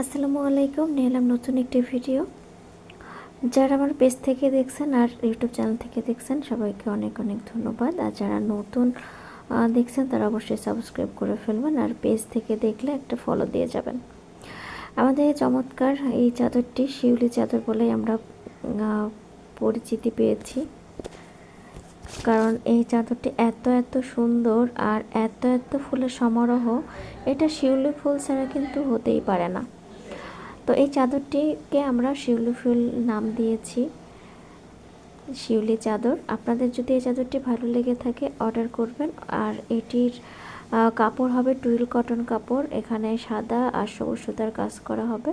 আসসালামু আলাইকুম নিয়ে এলাম নতুন একটি ভিডিও। যারা আমার পেজ থেকে দেখছেন আর ইউটিউব চ্যানেল থেকে দেখছেন, সবাইকে অনেক অনেক ধন্যবাদ। আর যারা নতুন দেখছেন, তারা অবশ্যই সাবস্ক্রাইব করে ফেলবেন আর পেজ থেকে দেখলে একটা ফলো দিয়ে যাবেন। আমাদের চমৎকার এই চাদরটি শিউলি চাদর বলেই আমরা পরিচিতি পেয়েছি। কারণ এই চাদরটি এত এত সুন্দর আর এত এত ফুলের সমারোহ, এটা শিউলি ফুল ছাড়া কিন্তু হতেই পারে না। তো এই চাদরটিকে আমরা শিউলি ফুল নাম দিয়েছি। শিউলি চাদর। আপনাদের যদি এই চাদরটি ভালো লেগে থাকে, অর্ডার করবেন। আর এটির কাপড় হবে টুইল কটন কাপড়। এখানে সাদা আর সবুজ সুতার কাজ করা হবে।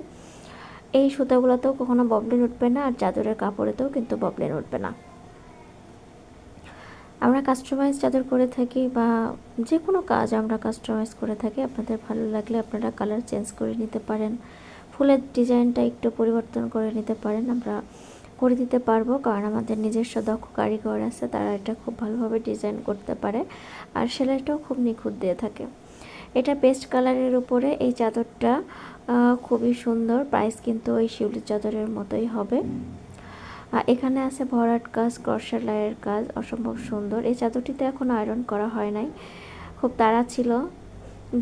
এই সুতাগুলোতেও কখনো ববলিন উঠবে না, আর চাদরের কাপড়েতেও কিন্তু ববলিন উঠবে না। আমরা কাস্টমাইজ চাদর করে থাকি বা যে কোনো কাজ আমরা কাস্টমাইজ করে থাকি। আপনাদের ভালো লাগলে আপনারা কালার চেঞ্জ করে নিতে পারেন। ফুলের ডিজাইনটা একটু পরিবর্তন করে নিতে পারেন, আমরা করে দিতে পারব। কারণ আমাদের নিজস্ব দক্ষ কারিগর আছে, তারা এটা খুব ভালোভাবে ডিজাইন করতে পারে। আর সেলাইটাও খুব নিখুঁত দিয়ে থাকে। এটা পেস্ট কালারের উপরে এই চাদরটা খুবই সুন্দর। প্রাইস কিন্তু ওই শিউলি চাদরের মতোই হবে। এখানে আছে ভরাট কাজ ক্রস সেলাইয়ের কাজ, অসম্ভব সুন্দর। এই চাদরটিতে এখন আয়রন করা হয় নাই। খুব তাড়া ছিল।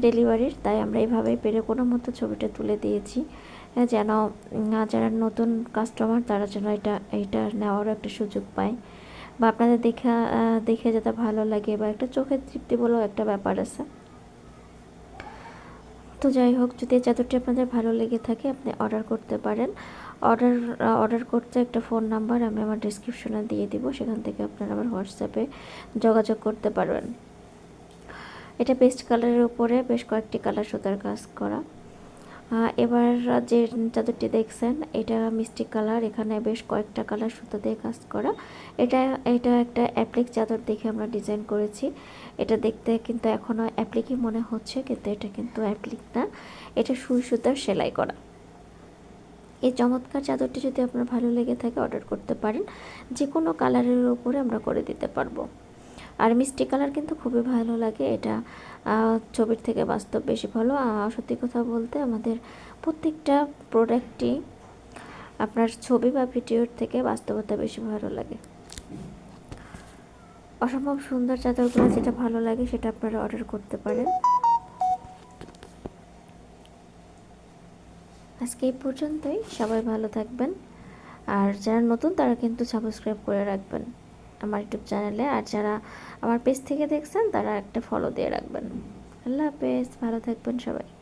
ডেলিভারির, তাই আমরা এইভাবেই পেরে কোনো মতো ছবিটা তুলে দিয়েছি। যেন যারা নতুন কাস্টমার তারা যেন এটা এইটা নেওয়ারও একটা সুযোগ পায়। বা আপনাদের দেখা দেখে যাতে ভালো লাগে বা একটা চোখের তৃপ্তি বলেও একটা ব্যাপার আছে। তো যাই হোক, যদি চাদরটি আপনাদের ভালো লেগে থাকে, আপনি অর্ডার করতে পারেন। অর্ডার অর্ডার করতে একটা ফোন নাম্বার আমি আমার ডিসক্রিপশনে দিয়ে দিব। সেখান থেকে আপনারা আমার হোয়াটসঅ্যাপে যোগাযোগ করতে পারবেন। এটা পেস্ট কালারের উপরে বেশ কয়েকটি কালার সুতার কাজ করা। এবার যে চাদরটি দেখছেন, এটা মিষ্টি কালার এখানে বেশ কয়েকটা কালার সুতো দিয়ে কাজ করা। এটা এটা একটা অ্যাপ্লিক চাদর দেখে আমরা ডিজাইন করেছি। এটা দেখতে কিন্তু এখনও অ্যাপ্লিকই মনে হচ্ছে, কিন্তু এটা কিন্তু অ্যাপ্লিক না। এটা সুই সুতার সেলাই করা। এই চমৎকার চাদরটি যদি আপনার ভালো লেগে থাকে অর্ডার করতে পারেন। যে কোনো কালারের উপরে আমরা করে দিতে পারব। আর মিষ্টি কালার কিন্তু খুবই ভালো লাগে, এটা ছবির থেকে বাস্তব বেশি ভালো। সত্যি কথা বলতে আমাদের প্রত্যেকটা প্রোডাক্টই আপনার ছবি বা ভিডিওর থেকে বাস্তবতা বেশি ভালো লাগে। অসম্ভব সুন্দর চাদরগুলো যেটা ভালো লাগে সেটা আপনারা অর্ডার করতে পারেন। আজকে এই পর্যন্তই, সবাই ভালো থাকবেন। আর যারা নতুন তারা কিন্তু সাবস্ক্রাইব করে রাখবেন। আমার ইউটিউব চ্যানেলে। আর যারা আমার পেজ থেকে দেখছেন, তারা একটা ফলো দিয়ে রাখবেন। আল্লাহ হাফেজ, ভালো থাকবেন সবাই।